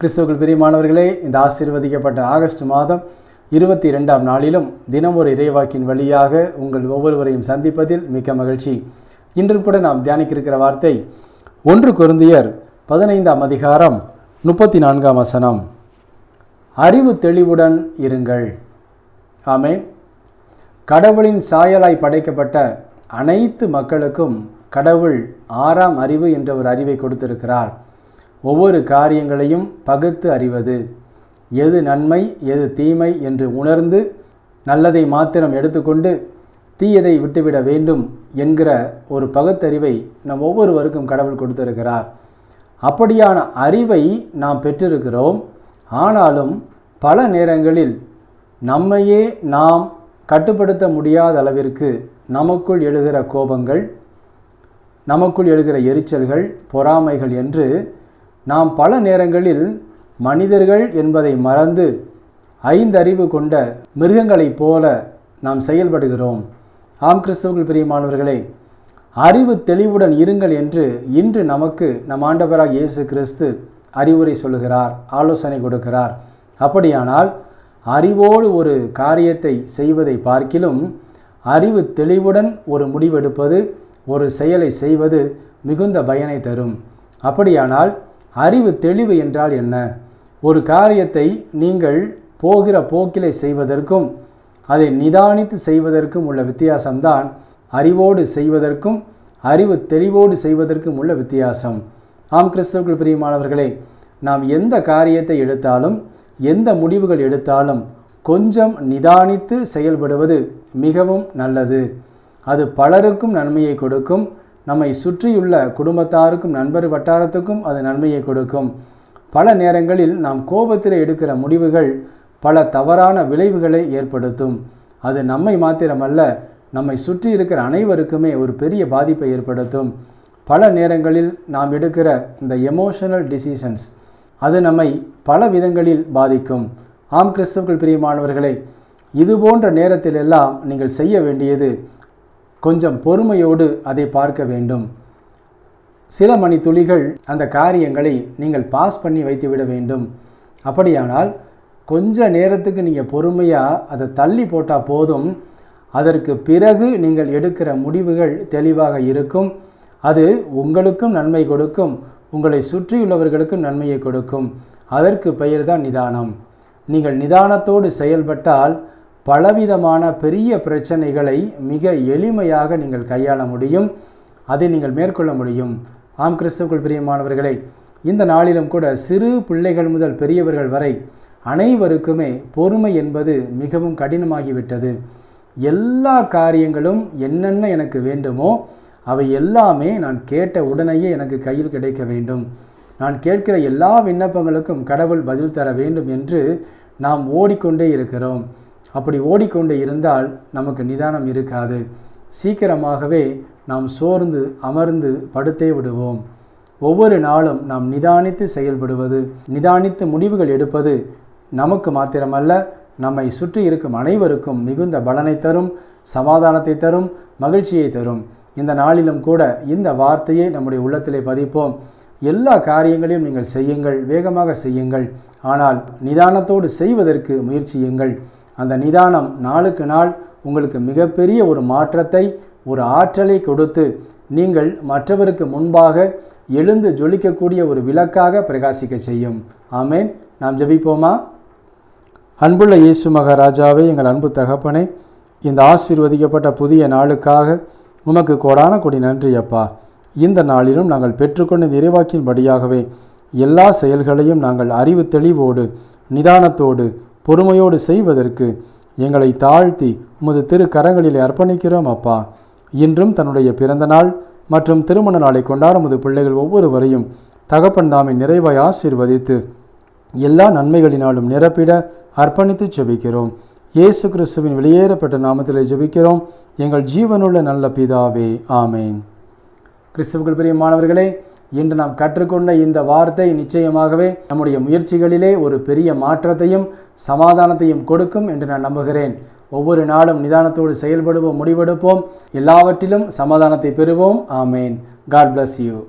கிறிஸ்துவுக்குள் பிரியமானவர்களே இந்த ஆசீர்வதிக்கப்பட்ட ஆகஸ்ட் மாதம் இருபத்தி இரண்டாம் நாளிலும் தினம் ஒரு இறைவாக்கின் வழியாக உங்கள் ஒவ்வொருவரையும் சந்திப்பதில் மிக்க மகிழ்ச்சி. இன்று கூட நாம் தியானிக்க இருக்கிற வார்த்தை ஒன்று குருந்தியர் பதினைந்தாம் அதிகாரம் முப்பத்தி நான்காம் வசனம். அறிவு தெளிவுடன் இருங்கள். ஆமே கடவுளின் சாயலாய் படைக்கப்பட்ட அனைத்து மக்களுக்கும் கடவுள் ஆறாம் அறிவு என்ற ஒரு அறிவை கொடுத்திருக்கிறார். ஒவ்வொரு காரியங்களையும் பகுத்து அறிவது. எது நன்மை எது தீமை என்று உணர்ந்து நல்லதை மாத்திரம் எடுத்துக்கொண்டு தீயதை விட்டுவிட வேண்டும் என்கிற ஒரு பகுத்தறிவை நம் ஒவ்வொருவருக்கும் கடவுள் கொடுத்திருக்கிறார். அப்படியான அறிவை நாம் பெற்றிருக்கிறோம். ஆனாலும் பல நேரங்களில் நம்மையே நாம் கட்டுப்படுத்த முடியாத அளவிற்கு நமக்குள் எழுகிற கோபங்கள் நமக்குள் எழுகிற எரிச்சல்கள் பொறாமைகள் என்று நாம் பல நேரங்களில் மனிதர்கள் என்பதை மறந்து ஐந்தறிவு கொண்ட மிருகங்களைப் போல நாம் செயல்படுகிறோம். ஆம் கிறிஸ்தவர்கள் பிரியமானவர்களே அறிவு தெளிவுடன் இருங்கள் என்று இன்று நமக்கு நம் ஆண்டவராக இயேசு கிறிஸ்து அறிவுரை சொல்லுகிறார் ஆலோசனை கொடுக்கிறார். அப்படியானால் அறிவோடு ஒரு காரியத்தை செய்வதை பார்க்கிலும் அறிவு தெளிவுடன் ஒரு முடிவெடுப்பது ஒரு செயலை செய்வது மிகுந்த பயனை தரும். அப்படியானால் அறிவு தெளிவு என்றால் என்ன? ஒரு காரியத்தை நீங்கள் போகிற போக்கிலே செய்வதற்கும் அதை நிதானித்து செய்வதற்கும் உள்ள வித்தியாசம்தான் அறிவோடு செய்வதற்கும் அறிவு தெளிவோடு செய்வதற்கும் உள்ள வித்தியாசம். ஆம் கிறிஸ்தவர்கள் பிரியமானவர்களே நாம் எந்த காரியத்தை எடுத்தாலும் எந்த முடிவுகள் எடுத்தாலும் கொஞ்சம் நிதானித்து செயல்படுவது மிகவும் நல்லது. அது பலருக்கும் நன்மையை கொடுக்கும் நம்மை சுற்றியுள்ள குடும்பத்தாருக்கும் நண்பர் வட்டாரத்துக்கும் அது நன்மையை கொடுக்கும். பல நேரங்களில் நாம் கோபத்தில் எடுக்கிற முடிவுகள் பல தவறான விளைவுகளை ஏற்படுத்தும். அது நம்மை மாத்திரமல்ல நம்மை சுற்றி இருக்கிற அனைவருக்குமே ஒரு பெரிய பாதிப்பை ஏற்படுத்தும். பல நேரங்களில் நாம் எடுக்கிற இந்த எமோஷனல் டிசிஷன்ஸ் அது நம்மை பல விதங்களில் பாதிக்கும். ஆம் கிறிஸ்தவர்கள் பிரியமானவர்களே இது போன்ற நேரத்திலெல்லாம் நீங்கள் செய்ய வேண்டியது கொஞ்சம் பொறுமையோடு அதை பார்க்க வேண்டும். சில மணி துளிகள் அந்த காரியங்களை நீங்கள் பாஸ் பண்ணி வைத்துவிட வேண்டும். அப்படியானால் கொஞ்ச நேரத்துக்கு நீங்கள் பொறுமையாக அதை தள்ளி போட்டால் போதும். அதற்கு பிறகு நீங்கள் எடுக்கிற முடிவுகள் தெளிவாக இருக்கும். அது உங்களுக்கும் நன்மை கொடுக்கும். உங்களை சுற்றியுள்ளவர்களுக்கும் நன்மையை கொடுக்கும். அதற்கு பெயர் தான் நிதானம். நீங்கள் நிதானத்தோடு செயல்பட்டால் பலவிதமான பெரிய பிரச்சனைகளை மிக எளிமையாக நீங்கள் கையாள முடியும். அதை நீங்கள் மேற்கொள்ள முடியும். ஆம் கிறிஸ்துக்குள் பிரியமானவர்களே இந்த நாளிலும் கூட சிறு பிள்ளைகள் முதல் பெரியவர்கள் வரை அனைவருக்குமே பொறுமை என்பது மிகவும் கடினமாகிவிட்டது. எல்லா காரியங்களும் என்னென்ன எனக்கு வேண்டுமோ அவை எல்லாமே நான் கேட்ட உடனேயே எனக்கு கையில் கிடைக்க வேண்டும். நான் கேட்கிற எல்லா விண்ணப்பங்களுக்கும் கடவுள் பதில் தர வேண்டும் என்று நாம் ஓடிக்கொண்டே இருக்கிறோம். அப்படி ஓடிக்கொண்டு இருந்தால் நமக்கு நிதானம் இருக்காது. சீக்கிரமாகவே நாம் சோர்ந்து அமர்ந்து படுத்தே விடுவோம். ஒவ்வொரு நாளும் நாம் நிதானித்து செயல்படுவது நிதானித்து முடிவுகள் எடுப்பது நமக்கு மாத்திரமல்ல நம்மை சுற்றி இருக்கும் அனைவருக்கும் மிகுந்த பலனை தரும் சமாதானத்தை தரும் மகிழ்ச்சியை தரும். இந்த நாளிலும் கூட இந்த வார்த்தையை நம்முடைய உள்ளத்திலே பதிப்போம். எல்லா காரியங்களையும் நீங்கள் செய்யுங்கள் வேகமாக செய்யுங்கள். ஆனால் நிதானத்தோடு செய்வதற்கு முயற்சியுங்கள். அந்த நிதானம் நாளுக்கு நாள் உங்களுக்கு மிகப்பெரிய ஒரு மாற்றத்தை ஒரு ஆற்றலை கொடுத்து நீங்கள் மற்றவருக்கு முன்பாக எழுந்து ஜொலிக்கக்கூடிய ஒரு விளக்காக பிரகாசிக்க செய்யும். ஆமேன். நாம் ஜெபிப்போமா? அன்புள்ள இயேசு மகாராஜாவே எங்கள் அன்பு தகப்பனே இந்த ஆசீர்வதிக்கப்பட்ட புதிய நாளுக்காக உமக்கு கோடான கொடி நன்றி அப்பா. இந்த நாளிலும் நாங்கள் பெற்றுக்கொண்ட நிறைவாக்கின்படியாகவே எல்லா செயல்களையும் நாங்கள் அறிவு தெளிவோடு நிதானத்தோடு பொறுமையோடு செய்வதற்கு எங்களை தாழ்த்தி உமது திரு கரங்களில் அர்ப்பணிக்கிறோம் அப்பா. இன்றும் தன்னுடைய பிறந்த நாள் மற்றும் திருமண நாளை கொண்டாடும் உமது பிள்ளைகள் ஒவ்வொருவரையும் தகப்பன் தாமை நிறைவாய் ஆசீர்வதித்து எல்லா நன்மைகளினாலும் நிரப்பிட அர்ப்பணித்து ஜெபிக்கிறோம். இயேசு கிறிஸ்துவின் வெளியேறப்பட்ட நாமத்திலே ஜெபிக்கிறோம். எங்கள் ஜீவனுள்ள நல்ல பிதாவே ஆமேன். கிறிஸ்துவுக்குள் பிரியமானவர்களே இன்று நாம் கற்றுக்கொண்ட இந்த வார்த்தை நிச்சயமாகவே நம்முடைய முயற்சிகளிலே ஒரு பெரிய மாற்றத்தையும் சமாதானத்தையும் கொடுக்கும் என்று நான் நம்புகிறேன். ஒவ்வொரு நாளும் நிதானத்தோடு செயல்படுவோம் முடிவெடுப்போம். எல்லாவற்றிலும் சமாதானத்தை பெறுவோம். ஆமேன். God bless you